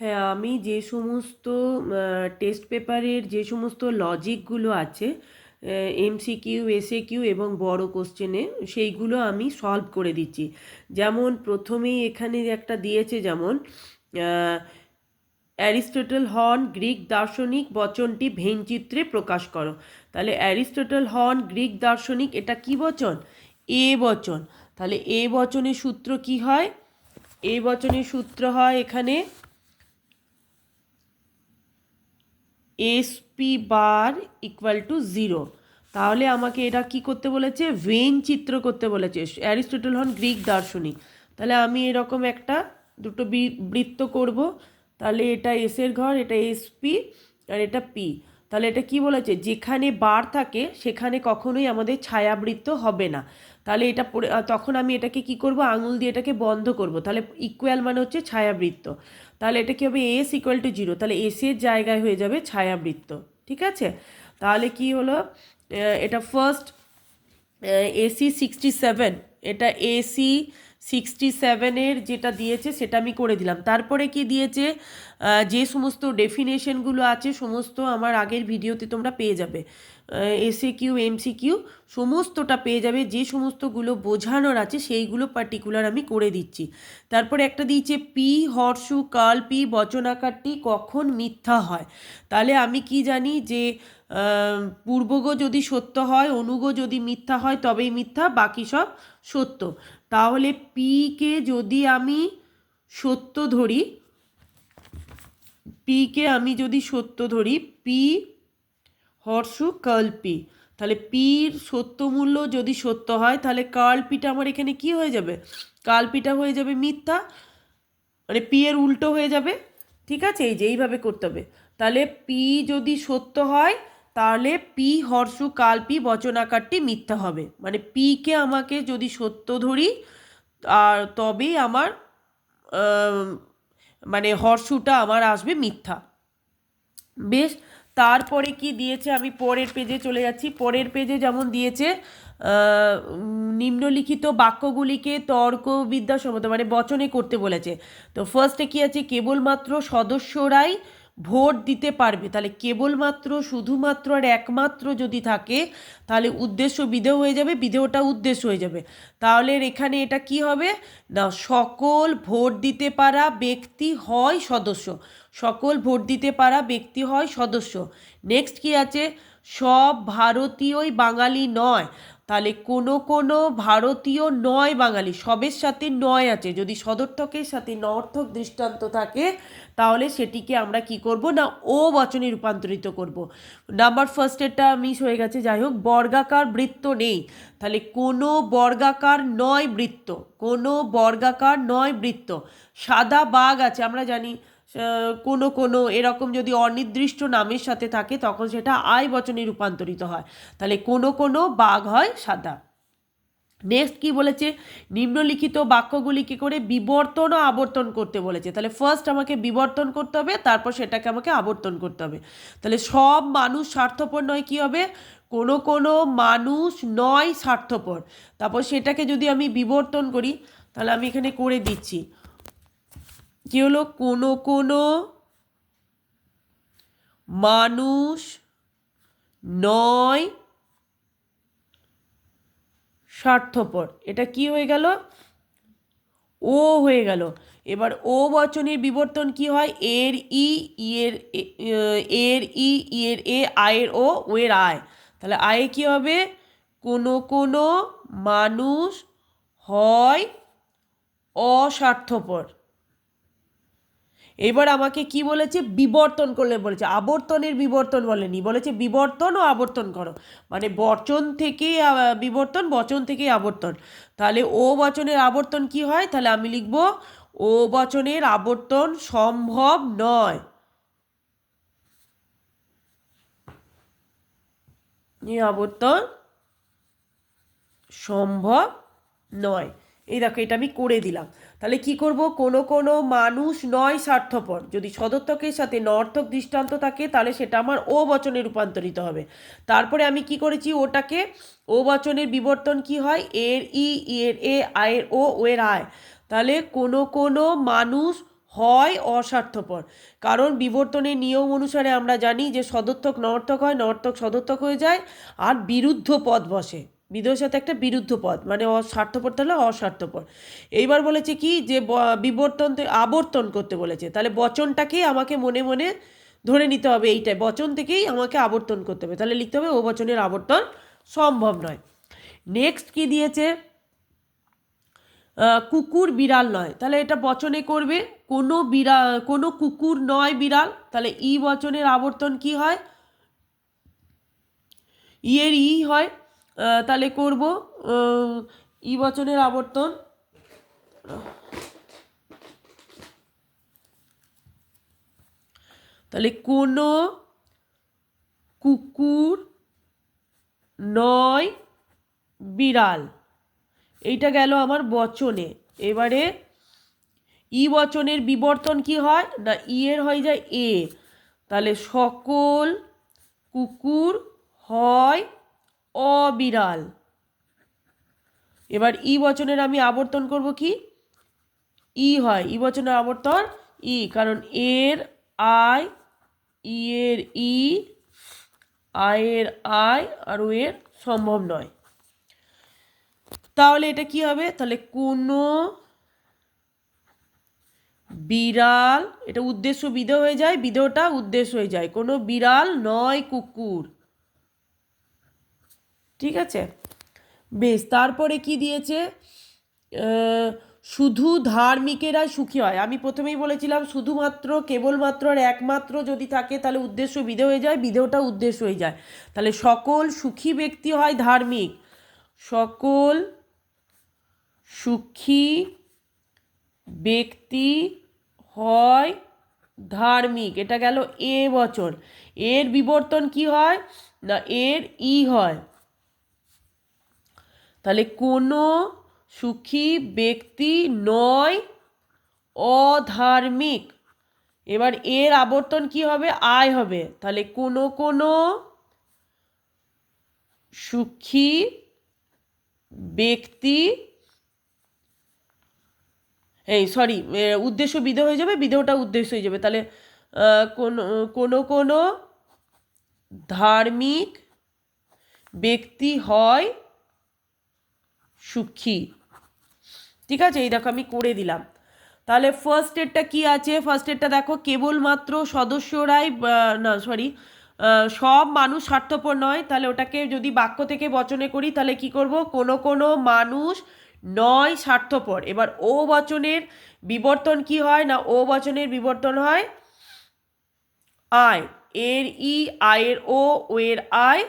হ্যাঁ আমি যে সমস্ত টেস্ট পেপারের যে সমস্ত লজিকগুলো আছে এমসিকিউ এসএ কিউ এবং বড় কোশ্চেনে সেইগুলো আমি সলভ করে দিচ্ছি। যেমন প্রথমেই এখানে একটা দিয়েছে যেমন অ্যারিস্টটল হর্ন গ্রিক দার্শনিক বচনটি ভেনচিত্রে প্রকাশ করো। তাহলে অ্যারিস্টটল হর্ন গ্রিক দার্শনিক, এটা কি বচন? এ বচন। তাহলে এ বচনের সূত্র কি হয়? এ বচনের সূত্র হয় এখানে এসপি বার ইকুয়াল টু জিরো তাহলে আমাকে এটা কি করতে বলেছে? ভেন চিত্র করতে বলেছে। অ্যারিস্টটল হন গ্রিক দার্শনিক। তাহলে আমি এরকম একটা দুটো বৃত্ত করব। তাহলে এটা এসের ঘর, এটা এসপি আর এটা পি তাহলে এটা কি বলেছে? যেখানে বার থাকে, সেখানে কখনোই আমাদের ছায়াবৃত্ত হবে না। তাহলে এটা তখন আমি এটাকে কি করব? আঙুল দিয়ে এটাকে বন্ধ করব। তাহলে ইকুয়াল মানে হচ্ছে ছায়াবৃত্ত। তাহলে এটা কী হবে? এস ইকুয়াল টু জিরো তাহলে এসের জায়গায় হয়ে যাবে ছায়াবৃত্ত। ঠিক আছে? তাহলে কি হলো? এটা ফার্স্ট এসি সিক্সটি সেভেন এটা এসি সিক্সটি সেভেনের যেটা দিয়েছে, সেটা আমি করে দিলাম। তারপরে কি দিয়েছে? যে সমস্ত ডেফিনেশনগুলো আছে, সমস্ত আমার আগের ভিডিওতে তোমরা পেয়ে যাবে। এসে কিউ এমসি কিউ সমস্তটা পেয়ে যাবে। যে সমস্তগুলো বোঝানোর আছে, সেইগুলো পার্টিকুলার আমি করে দিচ্ছি। তারপরে একটা দিয়েছে, পি, হর্ষু, কাল, পি বচনাকারটি কখন মিথ্যা হয়। তাহলে আমি কি জানি যে পূর্বগ যদি সত্য হয়, অনুগ যদি মিথ্যা হয়, তবেই মিথ্যা, বাকি সব সত্য। তাহলে পিকে যদি আমি সত্য ধরি পিকে আমি যদি সত্য ধরি পি হর্ষু কার্ল পি তাহলে পির সত্য মূল্য যদি সত্য হয়, তাহলে কার্ল আমার এখানে কি হয়ে যাবে? কার্ল হয়ে যাবে মিথ্যা। মানে পি এর উল্টো হয়ে যাবে। ঠিক আছে? এই যে এইভাবে করতে হবে। তাহলে পি যদি সত্য হয়, তাহলে পি হর্ষু কালপি বচনাকারটি মিথ্যা হবে। মানে পিকে আমাকে যদি সত্য ধরি, আর তবেই আমার মানে হর্ষুটা আমার আসবে মিথ্যা। বেশ? তারপরে কি দিয়েছে? আমি পরের পেজে চলে যাচ্ছি। পরের পেজে যেমন দিয়েছে নিম্নলিখিত বাক্যগুলিকে তর্ক বিদ্যাসম্মত মানে বচনে করতে বলেছে। তো ফার্স্টে কি আছে? কেবলমাত্র সদস্যরাই ভোট দিতে পারবে। তাহলে কেবলমাত্র, শুধুমাত্র আর একমাত্র যদি থাকে, তাহলে উদ্দেশ্য বিধেয় হয়ে যাবে বিধেয়টা উদ্দেশ্য হয়ে যাবে। তাহলে এখানে এটা কি হবে? না, সকল ভোট দিতে পারা ব্যক্তি হয় সদস্য। সকল ভোট দিতে পারা ব্যক্তি হয় সদস্য। নেক্সট কি আছে? সব ভারতীয়ই বাঙালি নয়। তাহলে কোনো কোনো ভারতীয় নয় বাঙালি, সবের সাথে নয় আছে। যদি সদর্থকের সাথে নর্থক দৃষ্টান্ত থাকে, তাহলে সেটিকে আমরা কি করব না, ও বচনে রূপান্তরিত করব। নাম্বার ফার্স্টেরটা মিস হয়ে গেছে, যাই হোক, বর্গাকার বৃত্ত নেই। তাহলে কোনো বর্গাকার নয় বৃত্ত, কোনো বর্গাকার নয় বৃত্ত। সাদা বাঘ আছে, আমরা জানি কোনো কোনো এরকম যদি অনির্দিষ্ট নামের সাথে থাকে, তখন সেটা আয় বচনে রূপান্তরিত হয়। তাহলে কোনো কোনো বাঘ হয় সাদা। নেক্সট কি বলেছে? নিম্নলিখিত বাক্যগুলি বাক্যগুলিকে করে? বিবর্তন ও আবর্তন করতে বলেছে। তাহলে ফার্স্ট আমাকে বিবর্তন করতে হবে, তারপর সেটাকে আমাকে আবর্তন করতে হবে। তাহলে সব মানুষ স্বার্থপর নয়, কি হবে? কোনো কোনো মানুষ নয় স্বার্থপর। তারপর সেটাকে যদি আমি বিবর্তন করি, তাহলে আমি এখানে করে দিচ্ছি। কি হলো? কোনো কোনো মানুষ নয় স্বার্থপর। এটা কি হয়ে গেল? ও হয়ে গেল। এবার ও বচনের বিবর্তন কি হয়? এর ই, ইয়ের এর ই, ইয়ের এ, আয়ের ও ও এর আয়। তাহলে আয়ে কি হবে? কোনো কোনো মানুষ হয় অস্বার্থপর। এবার আমাকে কি বলেছে? বিবর্তন করলে বলেছে। আবর্তনের বিবর্তন বলেনি। বলেছে, বিবর্তন ও আবর্তন করো। মানে বচন থেকে বিবর্তন, বচন থেকে আবর্তন। তাহলে ও বচনের আবর্তন কি হয়? তাহলে আমি লিখব, ও বচনের আবর্তন সম্ভব নয়। আবর্তন সম্ভব নয়। এই দেখো, এটা আমি করে দিলাম। তাহলে কি করব? কোনো কোনো মানুষ নয় স্বার্থপর। যদি সদর্থকের সাথে নর্থক দৃষ্টান্ত থাকে, তাহলে সেটা আমার ও বচনে রূপান্তরিত হবে। তারপরে আমি কি করেছি? ওটাকে, ও বচনের বিবর্তন কি হয়? এর, ই এর এ, আয়ের, ও এর, আয়। তাহলে কোনো কোনো মানুষ হয় অস্বার্থপর। কারণ বিবর্তনের নিয়ম অনুসারে আমরা জানি যে সদর্থক নর্থক হয় নর্থক সদর্থক হয়ে যায়, আর বিরুদ্ধ পদ বসে। বিদেহের সাথে একটা বিরুদ্ধ পদ মানে অস্বার্থপর তাহলে অস্বার্থপর। এইবার বলেছে কি যে বিবর্তন আবর্তন করতে বলেছে। তাহলে বচনটাকেই আমাকে মনে মনে ধরে নিতে হবে এইটাই, বচন থেকেই আমাকে আবর্তন করতে হবে। তাহলে লিখতে হবে, ও বচনের আবর্তন সম্ভব নয়। নেক্সট কি দিয়েছে? কুকুর বিড়াল নয়। তাহলে এটা বচনে করবে, কোনো বিড়াল কোনো কুকুর নয় বিড়াল। তাহলে ই বচনের আবর্তন কি হয়? ইয়ের ই হয় তাহলে করব ই বচনের আবর্তন। তাহলে কোনো, কুকুর নয়, বিড়াল। এইটা গেল আমার বচনে। এবারে ই বচনের বিবর্তন কি হয়? না, ই এর হয়ে যায় এ। তাহলে সকল কুকুর হয় অবিড়াল এবার ই বচনের আমি আবর্তন করব কি? ই হয়, ই বচনের আবর্তন ই, কারণ এর আই ই এর ই আয়ের আয়, আর এর সম্ভব নয়। তাহলে এটা কি হবে? তাহলে কোনো বিড়াল, এটা উদ্দেশ্য বিধ হয়ে যায়, বিধটা উদ্দেশ্য হয়ে যায়। কোনো বিড়াল নয় কুকুর। ঠিক আছে? বেশ, তারপরে কি দিয়েছে? শুধু ধার্মিকেরা সুখী হয়। আমি প্রথমেই বলেছিলাম, শুধুমাত্র, কেবলমাত্র আর একমাত্র যদি থাকে, তাহলে উদ্দেশ্য বিধে হয়ে যায় বিধেওটা উদ্দেশ্য হয়ে যায়। তাহলে সকল সুখী ব্যক্তি হয় ধার্মিক। সকল সুখী ব্যক্তি হয় ধার্মিক। এটা গেল এ বছর। এর বিবর্তন কি হয়? না, এর ই হয়। তাহলে কোনো সুখী ব্যক্তি নয়, অধার্মিক। এবার এর আবর্তন কি হবে? আয় হবে। তাহলে কোনো কোনো সুখী ব্যক্তি, এই সরি উদ্দেশ্য বিধেয় হয়ে যাবে, বিধেয়টা উদ্দেশ্য হয়ে যাবে। তাহলে কোনো কোনো ধার্মিক ব্যক্তি হয় সুখী। ঠিক আছে, এই দেখো আমি করে দিলাম। তাহলে ফার্স্ট এডটা কি আছে? ফার্স্ট এডটা দেখো, কেবলমাত্র সদস্যরাই না সরি সব মানুষ স্বার্থপর নয়। তাহলে ওটাকে যদি বাক্য থেকে বচনে করি, তাহলে কি করব? কোনো কোনো মানুষ নয় স্বার্থপর। এবার ও বচনের বিবর্তন কি হয়? না, ও বচনের বিবর্তন হয় আয়। এর ই, আয়ের ও ও এর আয়,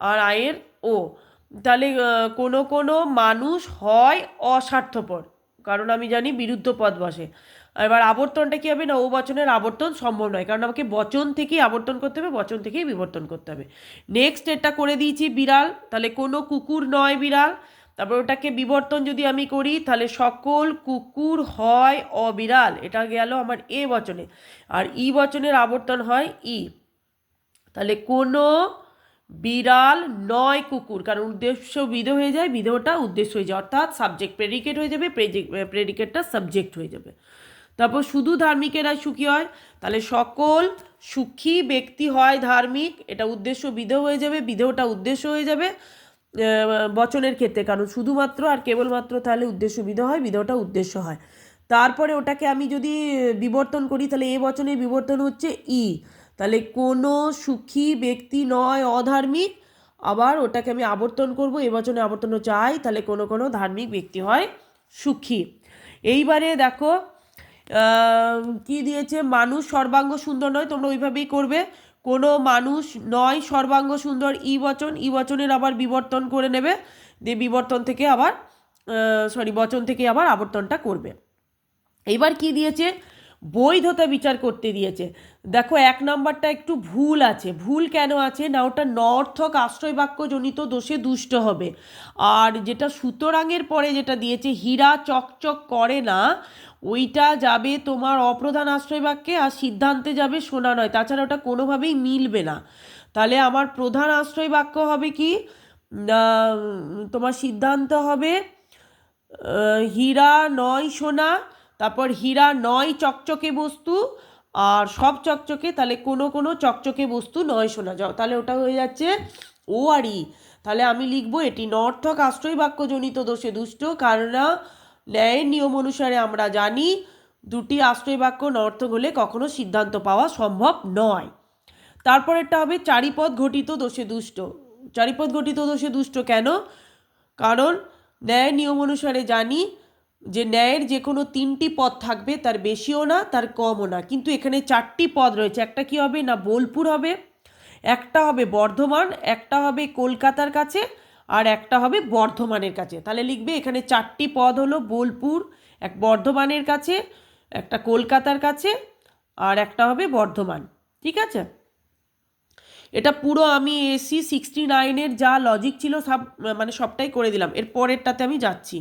আর আয়ের ও। তাহলে কোনো কোনো মানুষ হয় অস্বার্থপর। কারণ আমি জানি বিরুদ্ধ পদ বসে। এবার আবর্তনটা কী হবে? না ও বচনের আবর্তন সম্ভব নয়। কারণ আমাকে বচন থেকেই আবর্তন করতে হবে, বচন থেকেই বিবর্তন করতে হবে। নেক্সট এটা করে দিয়েছি বিড়াল। তাহলে কোনো কুকুর নয় বিড়াল। তারপর ওটাকে বিবর্তন যদি আমি করি, তাহলে সকল কুকুর হয় অবিড়াল। এটা গেল আমার এ বচনে। আর ই বচনের আবর্তন হয় ই। তাহলে কোনো বিড়াল নয় কুকুর। কারণ উদ্দেশ্য বিধ হয়ে যায়, বিধটা উদ্দেশ্য হয়ে যায়। অর্থাৎ সাবজেক্ট প্রেডিকেট হয়ে যাবে প্রেডিকেটটা সাবজেক্ট হয়ে যাবে। তারপর শুধু ধার্মিকেরা সুখী হয়? তাহলে সকল সুখী ব্যক্তি হয় ধার্মিক, এটা উদ্দেশ্য বিধ হয়ে যাবে, বিধটা উদ্দেশ্য হয়ে যাবে বচনের ক্ষেত্রে। কারণ শুধুমাত্র আর কেবলমাত্র তাহলে উদ্দেশ্য বিধ হয়, বিধটা উদ্দেশ্য হয়। তারপরে ওটাকে আমি যদি বিবর্তন করি, তাহলে এ বচনের বিবর্তন হচ্ছে ই। তাহলে কোনো সুখী ব্যক্তি নয়, অধার্মিক। আবার ওটাকে আমি আবর্তন করব, এ আবর্তন চাই, তাহলে কোনো কোনো ধার্মিক ব্যক্তি হয় সুখী। এইবারে দেখো কি দিয়েছে? মানুষ সর্বাঙ্গ সুন্দর নয়, তোমরা ওইভাবেই করবে। কোনো মানুষ নয়, সর্বাঙ্গ সুন্দর, ই বচন, ই বচনের আবার বিবর্তন করে নেবে। দিয়ে বিবর্তন থেকে আবার সরি বচন থেকে আবার আবর্তনটা করবে। এইবার কি দিয়েছে? বৈধতা বিচার করতে দিয়েছে। দেখো, এক নম্বরটা একটু ভুল আছে। ভুল কেন আছে? না, ওটা নর্থক আশ্রয় বাক্য জনিত দোষে দুষ্ট হবে। আর যেটা সুতরাংয়ের পরে যেটা দিয়েছে, হীরা চকচক করে না, ওইটা যাবে তোমার অপ্রধান আশ্রয় বাক্যে আর সিদ্ধান্তে যাবে শোনা নয়। তাছাড়া ওটা কোনোভাবেই মিলবে না। তাহলে আমার প্রধান আশ্রয় বাক্য হবে কি? তোমার সিদ্ধান্ত হবে হীরা নয় সোনা তারপর হীরা নয় চকচকে বস্তু, আর সব চকচকে, তাহলে কোনো কোনো চকচকে বস্তু নয় শোনা যাও। তাহলে ওটা হয়ে যাচ্ছে ও আর ই। তাহলে আমি লিখব এটি নর্থক আশ্রয় বাক্যজনিত দোষে দুষ্ট কেননা ন্যায়ের নিয়ম অনুসারে আমরা জানি দুটি আশ্রয় বাক্য নর্থক হলে কখনো সিদ্ধান্ত পাওয়া সম্ভব নয়। তারপর তারপরেরটা হবে চারিপদ ঘটিত দোষে দুষ্ট। চারিপদ ঘটিত দোষে দুষ্ট কেন? কারণ ন্যায় নিয়ম অনুসারে জানি যে ন্যায়ের যে কোনো তিনটি পদ থাকবে, তার বেশিও না, তার কমও না। কিন্তু এখানে চারটি পদ রয়েছে। একটা কি হবে? না, বোলপুর হবে। একটা হবে বর্ধমান, একটা হবে কলকাতার কাছে, আর একটা হবে বর্ধমানের কাছে। তাহলে লিখবে এখানে চারটি পদ হলো বোলপুর, এক বর্ধমানের কাছে, একটা কলকাতার কাছে, আর একটা হবে বর্ধমান। ঠিক আছে? এটা পুরো আমি এসি সিক্সটি নাইনের যা লজিক ছিল সব মানে সবটাই করে দিলাম। এর পরেরটাতে আমি যাচ্ছি।